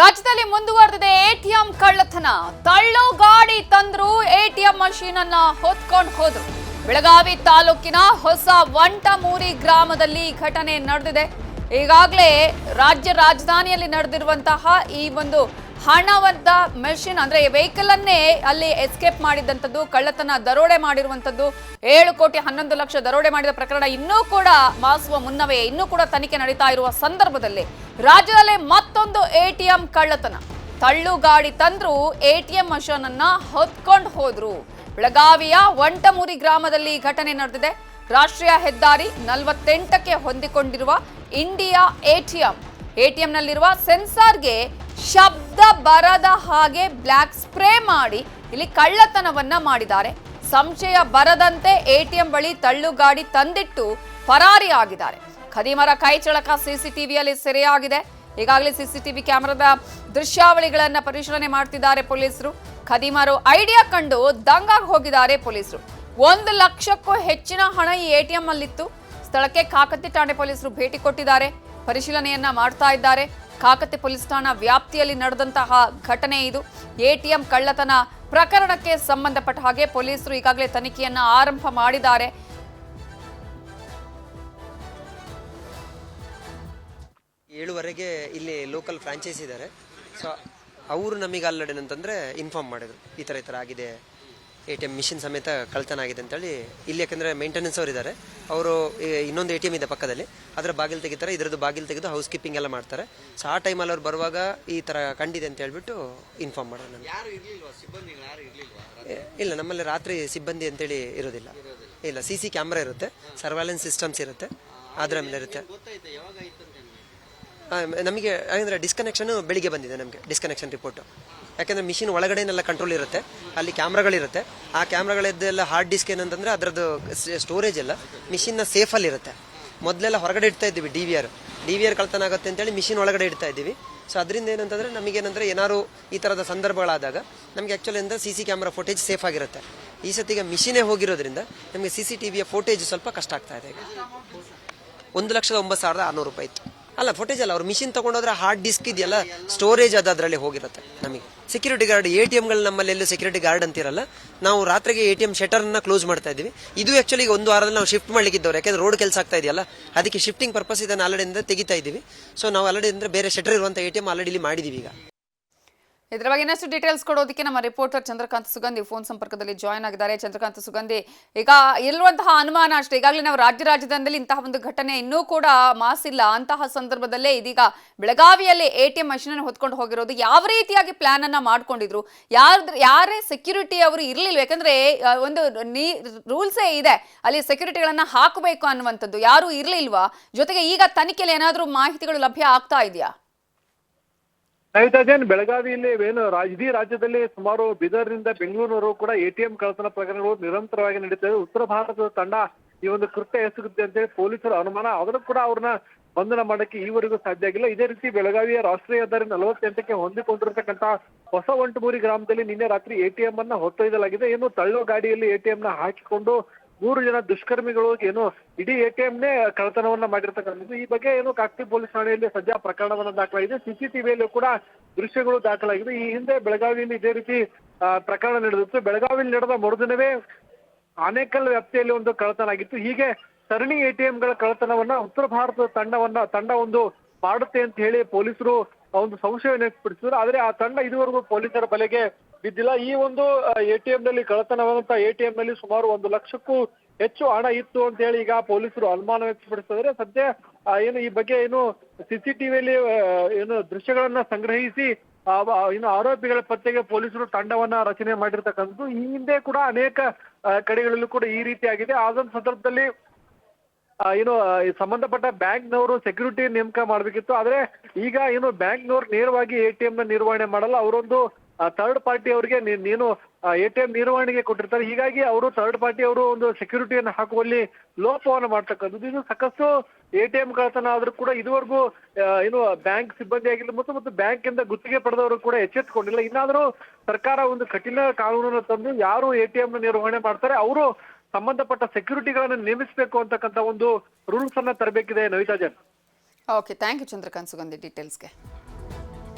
ರಾಜ್ಯದಲ್ಲಿ ಮುಂದುವರೆದಿದೆ ಎಟಿಎಂ ಕಳ್ಳತನ. ತಳ್ಳು ಗಾಡಿ ತಂದ್ರು ಎಟಿಎಂ ಮಷೀನ್ ಅನ್ನ ಹೊತ್ಕೊಂಡು ಹೋದ್ರು. ಬೆಳಗಾವಿ ತಾಲೂಕಿನ ಹೊಸ ವಂಟಮೂರಿ ಗ್ರಾಮದಲ್ಲಿ ಘಟನೆ ನಡೆದಿದೆ. ಈಗಾಗಲೇ ರಾಜ್ಯ ರಾಜಧಾನಿಯಲ್ಲಿ ನಡೆದಿರುವಂತಹ ಈ ಒಂದು ಹಣವಂತ ಮೆಷಿನ್, ಅಂದ್ರೆ ವೆಹಿಕಲ್ ಅನ್ನೇ ಅಲ್ಲಿ ಎಸ್ಕೇಪ್ ಮಾಡಿದಂಥದ್ದು, ಕಳ್ಳತನ ದರೋಡೆ ಮಾಡಿರುವಂಥದ್ದು, ಏಳು ಕೋಟಿ ಹನ್ನೊಂದು ಲಕ್ಷ ದರೋಡೆ ಮಾಡಿದ ಪ್ರಕರಣ ಇನ್ನೂ ಕೂಡ ಮಾಸುವ ಮುನ್ನವೇ, ಇನ್ನೂ ಕೂಡ ತನಿಖೆ ನಡೀತಾ ಇರುವ ಸಂದರ್ಭದಲ್ಲಿ ರಾಜ್ಯದಲ್ಲೇ ಮತ್ತೊಂದು ಎಟಿಎಂ ಕಳ್ಳತನ. ತಳ್ಳು ಗಾಡಿ ತಂದ್ರು ಎಟಿಎಂ ಮಷೀನ್ ಅನ್ನ ಹೊತ್ಕೊಂಡು ಹೋದ್ರು. ಬೆಳಗಾವಿಯ ವಂಟಮೂರಿ ಗ್ರಾಮದಲ್ಲಿ ಘಟನೆ ನಡೆದಿದೆ. ರಾಷ್ಟ್ರೀಯ ಹೆದ್ದಾರಿ ನಲವತ್ತೆಂಟಕ್ಕೆ ಹೊಂದಿಕೊಂಡಿರುವ ಇಂಡಿಯಾ ಎಟಿಎಂ. ಎಟಿಎಂನಲ್ಲಿರುವ ಸೆನ್ಸಾರ್ಗೆ ಶಬ್ದ ಬರದ ಹಾಗೆ ಬ್ಲ್ಯಾಕ್ ಸ್ಪ್ರೇ ಮಾಡಿ ಇಲ್ಲಿ ಕಳ್ಳತನವನ್ನ ಮಾಡಿದ್ದಾರೆ. ಸಂಶಯ ಬರದಂತೆ ಎಟಿಎಂ ಬಳಿ ತಳ್ಳು ಗಾಡಿ ತಂದಿಟ್ಟು ಪರಾರಿ ಆಗಿದ್ದಾರೆ ಖದೀಮರ ಕೈಚಳಕ ಸಿಸಿಟಿವಿಯಲ್ಲಿ ಸೆರೆಯಾಗಿದೆ. ಈಗಾಗಲೇ ಸಿಸಿಟಿವಿ ಕ್ಯಾಮೆರಾದ ದೃಶ್ಯಾವಳಿಗಳನ್ನ ಪರಿಶೀಲನೆ ಮಾಡ್ತಿದ್ದಾರೆ ಪೊಲೀಸರು. ಖದೀಮರು ಐಡಿಯಾ ಕಂಡು ದಂಗಾಗಿ ಹೋಗಿದ್ದಾರೆ ಪೊಲೀಸರು. ಒಂದು ಲಕ್ಷಕ್ಕೂ ಹೆಚ್ಚಿನ ಹಣ ಈ ಎಟಿಎಂ ಅಲ್ಲಿತ್ತು. ಸ್ಥಳಕ್ಕೆ ಕಾಕತಿ ಠಾಣೆ ಪೊಲೀಸರು ಭೇಟಿ ಕೊಟ್ಟಿದ್ದಾರೆ. ಪರಿಶೀಲನೆಯನ್ನ ಮಾಡ್ತಾ ಇದ್ದಾರೆ. ಕಾಕತಿ ಪೊಲೀಸ್ ಠಾಣಾ ವ್ಯಾಪ್ತಿಯಲ್ಲಿ ನಡೆದಂತಹ ಘಟನೆ ಇದು. ಎಟಿಎಂ ಕಳ್ಳತನ ಪ್ರಕರಣಕ್ಕೆ ಸಂಬಂಧಪಟ್ಟ ಹಾಗೆ ಪೊಲೀಸರು ಈಗಾಗಲೇ ತನಿಖೆಯನ್ನ ಆರಂಭ ಮಾಡಿದ್ದಾರೆ. ಏಳುವರೆಗೆ ಇಲ್ಲಿ ಲೋಕಲ್ ಫ್ರಾಂಚೈಸ್ ಇದ್ದಾರೆ ಸೊ ಅವರು ನಮಗೆ ಆಲ್ರೆಡಿ ಅಂತಂದರೆ ಇನ್ಫಾರ್ಮ್ ಮಾಡಿದ್ರು. ಈ ಥರ ಈ ಥರ ಆಗಿದೆ ಎ ಟಿ ಎಂ ಮಿಷಿನ್ ಸಮೇತ ಕಳ್ತನ ಆಗಿದೆ ಅಂತೇಳಿ. ಇಲ್ಲಿ ಯಾಕಂದರೆ ಮೇಂಟೆನೆನ್ಸ್ ಅವರು ಇದ್ದಾರೆ ಅವರು ಇನ್ನೊಂದು ಎ ಟಿ ಎಂ ಇದೆ ಪಕ್ಕದಲ್ಲಿ. ಅದರ ಬಾಗಿಲು ತೆಗಿತಾರೆ ಇದರದ್ದು ಬಾಗಿಲು ತೆಗೆದು ಹೌಸ್ ಕೀಪಿಂಗ್ ಎಲ್ಲ ಮಾಡ್ತಾರೆ. ಸೊ ಆ ಟೈಮಲ್ಲಿ ಅವ್ರು ಬರುವಾಗ ಈ ಥರ ಕಂಡಿದೆ ಅಂತ ಹೇಳ್ಬಿಟ್ಟು ಇನ್ಫಾರ್ಮ್ ಮಾಡೋದು ನನಗೆ ಇಲ್ಲ ನಮ್ಮಲ್ಲಿ ರಾತ್ರಿ ಸಿಬ್ಬಂದಿ ಅಂತೇಳಿ ಇರೋದಿಲ್ಲ. ಇಲ್ಲ ಸಿ ಸಿ ಕ್ಯಾಮ್ರಾ ಇರುತ್ತೆ. ಸರ್ವೈಲೆನ್ಸ್ ಸಿಸ್ಟಮ್ಸ್ ಇರುತ್ತೆ. ಅದರ ಮೇಲೆ ಇರುತ್ತೆ. ನಮಗೆ ಯಾಕಂದರೆ ಡಿಸ್ಕನೆಕ್ಷನ್ ಬೆಳಿಗ್ಗೆ ಬಂದಿದೆ ನಮಗೆ ಡಿಸ್ಕನೆಕ್ಷನ್ ರಿಪೋರ್ಟ್ ಯಾಕಂದ್ರೆ ಮಿಷಿನ್ ಒಳಗಡೆನೆಲ್ಲ ಕಂಟ್ರೋಲ್ ಇರುತ್ತೆ, ಅಲ್ಲಿ ಕ್ಯಾಮ್ರಾಗಳಿರುತ್ತೆ. ಆ ಕ್ಯಾಮ್ರಾಗಳದ್ದೆಲ್ಲ ಹಾರ್ಡ್ ಡಿಸ್ಕ್ ಏನಂತಂದ್ರೆ ಅದರದ್ದು ಸ್ಟೋರೇಜ್ ಎಲ್ಲ ಮಿಷಿನ್ನ ಸೇಫಲ್ಲಿ ಇರುತ್ತೆ. ಮೊದಲೆಲ್ಲ ಹೊರಗಡೆ ಇಡ್ತಾ ಇದ್ದೀವಿ D V R D V R ಕಳ್ತನ ಆಗುತ್ತೆ ಅಂತೇಳಿ ಮಿಷಿನ್ ಒಳಗಡೆ ಇಡ್ತಾ ಇದ್ದೀವಿ. ಸೊ ಅದರಿಂದ ಏನಂತಂದ್ರೆ ನಮಗೇನಂದ್ರೆ ಏನಾದ್ರು ಈ ಥರದ ಸಂದರ್ಭಗಳಾದಾಗ ನಮಗೆ ಆ್ಯಕ್ಚುಲಿ ಅಂದರೆ C C camera footage safe ಆಗಿರುತ್ತೆ. ಈ ಸತಿಗೆ ಮಿಷಿನೇ ಹೋಗಿರೋದ್ರಿಂದ ನಮಗೆ ಸಿ ಸಿ ಟಿ ವಿಯ ಫೋಟೇಜ್ ಸ್ವಲ್ಪ ಕಷ್ಟ ಆಗ್ತಾ ಇದೆ ಈಗ. ಒಂದು ಲಕ್ಷದ ಒಂಬತ್ತು ಸಾವಿರದ ಆರುನೂರು ರೂಪಾಯಿ ಇತ್ತು. ಅಲ್ಲ ಫುಟೇಜ್ ಅಲ್ಲ, ಅವ್ರು ಮಿಷಿನ್ ತಗೊಂಡೋದ್ರೆ ಹಾರ್ಡ್ ಡಿಸ್ಕ್ ಇದೆಯಲ್ಲ ಸ್ಟೋರೇಜ್ ಅದು ಅದರಲ್ಲಿ ಹೋಗಿರುತ್ತೆ ನಮಗೆ. ಸೆಕ್ಯೂರಿಟಿ ಗಾರ್ಡ್ ಎ ಟಿ ಎಮ್ಗಳು ನಮ್ಮಲ್ಲಿ ಎಲ್ಲೂ ಸೆಕ್ಯೂರಿಟಿ ಗಾರ್ಡ್ ಅಂತಿರಲ್ಲ. ನಾವು ರಾತ್ರಿಗೆ ಎ ಟಿ ಎಂ ಶಟರ್ನ ಕ್ಲೋಸ್ ಮಾಡ್ತಾ ಇದ್ದೀವಿ. ಇದು ಆಕ್ಚುಲಿ ಒಂದು ವಾರದಲ್ಲಿ ನಾವು ಶಿಫ್ಟ್ ಮಾಡ್ಲಿಕ್ಕೆ ಇದ್ದವ್ರು ಯಾಕಂದ್ರೆ ರೋಡ್ ಕೆಲಸ ಆಗ್ತಾ ಇದೆಯಲ್ಲ, ಅದಕ್ಕೆ ಶಿಫ್ಟಿಂಗ್ ಪರ್ಪಸ್ ಇದನ್ನು ಆಲ್ರೆಡಿ ಅಂದ್ರೆ ತೆಗಿತಾ ಇದ್ದೀವಿ ಸೊ ನಾವು ಆಲ್ರೆಡಿ ಅಂದ್ರೆ ಬೇರೆ ಶಟರ್ ಇರುವಂಥ ಎ ಟಿ ಎಂ ಆಲ್ರೆಡಿ ಇಲ್ಲಿ ಮಾಡಿದೀವಿ ಈಗ. ಇದರ ಬಗ್ಗೆ ಇನ್ನಷ್ಟು ಡೀಟೇಲ್ಸ್ ಕೊಡೋದಕ್ಕೆ ನಮ್ಮ ರಿಪೋರ್ಟರ್ ಚಂದ್ರಕಾಂತ್ ಸುಗಂಧಿ ಫೋನ್ ಸಂಪರ್ಕದಲ್ಲಿ ಜಾಯ್ನ್ ಆಗಿದ್ದಾರೆ. ಚಂದ್ರಕಾಂತ್ ಸುಗಂಧಿ, ಈಗ ಇರುವಂತಹ ಅನುಮಾನ ಅಷ್ಟೇ. ಈಗಾಗಲೇ ನಾವು ರಾಜ್ಯ ರಾಜಧಾನಿಯಲ್ಲಿ ಇಂತಹ ಒಂದು ಘಟನೆ ಇನ್ನೂ ಕೂಡ ಮಾಸಿಲ್ಲ ಅಂತಹ ಸಂದರ್ಭದಲ್ಲೇ ಇದೀಗ ಬೆಳಗಾವಿಯಲ್ಲಿ ಎ ಟಿ ಎಂ ಮಷೀನ್ ಅನ್ನು ಹೊತ್ಕೊಂಡು ಹೋಗಿರೋದು ಯಾವ ರೀತಿಯಾಗಿ ಪ್ಲಾನ್ ಅನ್ನ ಮಾಡ್ಕೊಂಡಿದ್ರು? ಯಾರ ಯಾರೇ ಸೆಕ್ಯೂರಿಟಿ ಅವರು ಇರಲಿಲ್ಲ ಯಾಕಂದ್ರೆ ಒಂದು ನೀ ರೂಲ್ಸೇ ಇದೆ. ಅಲ್ಲಿ ಸೆಕ್ಯೂರಿಟಿಗಳನ್ನ ಹಾಕಬೇಕು ಅನ್ನುವಂಥದ್ದು ಯಾರು ಇರಲಿಲ್ವಾ? ಜೊತೆಗೆ ಈಗ ತನಿಖೆಯಲ್ಲಿ ಏನಾದರೂ ಮಾಹಿತಿಗಳು ಲಭ್ಯ ಆಗ್ತಾ ಇದೆಯಾ? ನವಿತಾಜನ್ ಬೆಳಗಾವಿಯಲ್ಲಿ ಏನು ಇಡೀ ರಾಜ್ಯದಲ್ಲಿ ಸುಮಾರು ಬೀದರ್ನಿಂದ ಬೆಂಗಳೂರಿನವರೆಗೂ ಕೂಡ ಎಟಿಎಂ ಕಳ್ಳತನ ಪ್ರಕರಣಗಳು ನಿರಂತರವಾಗಿ ನಡೀತಾ ಉತ್ತರ ಭಾರತದ ತಂಡ ಈ ಒಂದು ಕೃತ್ಯ ಎಸಗುತ್ತೆ ಅಂತೇಳಿ ಪೊಲೀಸರ ಅನುಮಾನ. ಆದರೂ ಕೂಡ ಅವ್ರನ್ನ ಬಂಧನ ಮಾಡಕ್ಕೆ ಈವರೆಗೂ ಸಾಧ್ಯ ಆಗಿಲ್ಲ. ಇದೇ ರೀತಿ ಬೆಳಗಾವಿಯ ರಾಷ್ಟ್ರೀಯ ಹೆದ್ದಾರಿ ನಲವತ್ತೆಂಟಕ್ಕೆ ಹೊಂದಿಕೊಂಡಿರ್ತಕ್ಕಂಥ ಹೊಸ ಒಂಟಮೂರಿ ಗ್ರಾಮದಲ್ಲಿ ನಿನ್ನೆ ರಾತ್ರಿ ಎಟಿಎಂ ಅನ್ನ ಹೊತ್ತೊಯ್ದಲಾಗಿದೆ ಏನು ತಳ್ಳೋ ಗಾಡಿಯಲ್ಲಿ ಎಟಿಎಂ ನ ಹಾಕಿಕೊಂಡು ಮೂರು ಜನ ದುಷ್ಕರ್ಮಿಗಳು ಏನು ಇಡೀ ಎಟಿಎಂ ನೇ ಕಳ್ಳತನವನ್ನ ಮಾಡಿರ್ತಕ್ಕಂಥದ್ದು. ಈ ಬಗ್ಗೆ ಏನು ಕಾಕ್ತಿ ಪೊಲೀಸ್ ಠಾಣೆಯಲ್ಲಿ ಸದ್ಯ ಪ್ರಕರಣವನ್ನ ದಾಖಲಾಗಿದೆ. ಸಿಸಿಟಿವಿಯಲ್ಲೂ ಕೂಡ ದೃಶ್ಯಗಳು ದಾಖಲಾಗಿದೆ. ಈ ಹಿಂದೆ ಬೆಳಗಾವಿಯಲ್ಲಿ ಇದೇ ರೀತಿ ಪ್ರಕರಣ ನಡೆದಿತ್ತು. ಬೆಳಗಾವಿಯಲ್ಲಿ ನಡೆದ ಮರುದಿನವೇ ಆನೇಕಲ್ ವ್ಯಾಪ್ತಿಯಲ್ಲಿ ಒಂದು ಕಳ್ಳತನ ಆಗಿತ್ತು. ಹೀಗೆ ಸರಣಿ ಎಟಿಎಂಗಳ ಕಳ್ಳತನವನ್ನ ಉತ್ತರ ಭಾರತದ ತಂಡವನ್ನ, ತಂಡ ಒಂದು ಮಾಡುತ್ತೆ ಅಂತ ಹೇಳಿ ಪೊಲೀಸರು ಒಂದು ಸಂಶಯ ವ್ಯಕ್ತಪಡಿಸಿದ್ರು. ಆದ್ರೆ ಆ ತಂಡ ಇದುವರೆಗೂ ಪೊಲೀಸರ ಬಲೆಗೆ ಬಿದ್ದಿಲ್ಲ. ಈ ಒಂದು ಎ ಟಿ ನಲ್ಲಿ ಎ ಟಿ ನಲ್ಲಿ ಸುಮಾರು ಒಂದು ಲಕ್ಷಕ್ಕೂ ಹೆಚ್ಚು ಹಣ ಇತ್ತು ಅಂತ ಹೇಳಿ ಈಗ ಪೊಲೀಸರು ಅನುಮಾನ ವ್ಯಕ್ತಪಡಿಸಿದರೆ ಸದ್ಯ ಏನು ಈ ಬಗ್ಗೆ ಏನು ಸಿಸಿಟಿವಿಯಲ್ಲಿ ಏನು ದೃಶ್ಯಗಳನ್ನ ಸಂಗ್ರಹಿಸಿ ಇನ್ನು ಆರೋಪಿಗಳ ಪತ್ತೆಗೆ ಪೊಲೀಸರು ತಂಡವನ್ನ ರಚನೆ ಮಾಡಿರ್ತಕ್ಕಂಥದ್ದು. ಈ ಹಿಂದೆ ಕೂಡ ಅನೇಕ ಕಡೆಗಳಲ್ಲೂ ಕೂಡ ಈ ರೀತಿಯಾಗಿದೆ ಆದಂತ ಸಂದರ್ಭದಲ್ಲಿ ಏನು ಸಂಬಂಧಪಟ್ಟ ಬ್ಯಾಂಕ್ನವರು ಸೆಕ್ಯೂರಿಟಿ ನೇಮಕ ಮಾಡಬೇಕಿತ್ತು. ಆದ್ರೆ ಈಗ ಏನು ಬ್ಯಾಂಕ್ನವರು ನೇರವಾಗಿ ಎ ಟಿ ನ ನಿರ್ವಹಣೆ ಮಾಡಲ್ಲ. ಅವರೊಂದು ಥರ್ಡ್ ಪಾರ್ಟಿ ಅವರಿಗೆ ನೀನು ಎ ಟಿ ಎಂ ನಿರ್ವಹಣೆಗೆ ಕೊಟ್ಟಿರ್ತಾರೆ. ಹೀಗಾಗಿ ಅವರು ಥರ್ಡ್ ಪಾರ್ಟಿ ಅವರು ಒಂದು ಸೆಕ್ಯೂರಿಟಿಯನ್ನು ಹಾಕುವಲ್ಲಿ ಲೋಪವನ್ನು ಮಾಡ್ತಕ್ಕಂಥದ್ದು. ಇದು ಸಾಕಷ್ಟು ಎ ಟಿ ಎಂ ಕಳ್ಳತನ ಆದ್ರೂ ಕೂಡ ಇದುವರೆಗೂ ಏನು ಬ್ಯಾಂಕ್ ಸಿಬ್ಬಂದಿ ಆಗಿಲ್ಲ ಮತ್ತು ಮತ್ತು ಬ್ಯಾಂಕ್ ಇಂದ ಗುತ್ತಿಗೆ ಪಡೆದವರು ಕೂಡ ಎಚ್ಚೆತ್ತುಕೊಂಡಿಲ್ಲ ಇನ್ನಾದರೂ ಸರ್ಕಾರ ಒಂದು ಕಠಿಣ ಕಾನೂನನ್ನು ತಂದು ಯಾರು ಎ ಟಿ ಎಂ ನಿರ್ವಹಣೆ ಮಾಡ್ತಾರೆ, ಅವರು ಸಂಬಂಧಪಟ್ಟ ಸೆಕ್ಯೂರಿಟಿಗಳನ್ನು ನೇಮಿಸಬೇಕು ಅಂತಕ್ಕಂಥ ಒಂದು ರೂಲ್ಸ್ ಅನ್ನ ತರಬೇಕಿದೆ Navita okay thank you Chandrakant Sugandhi ಡೀಟೇಲ್ಸ್ಗೆ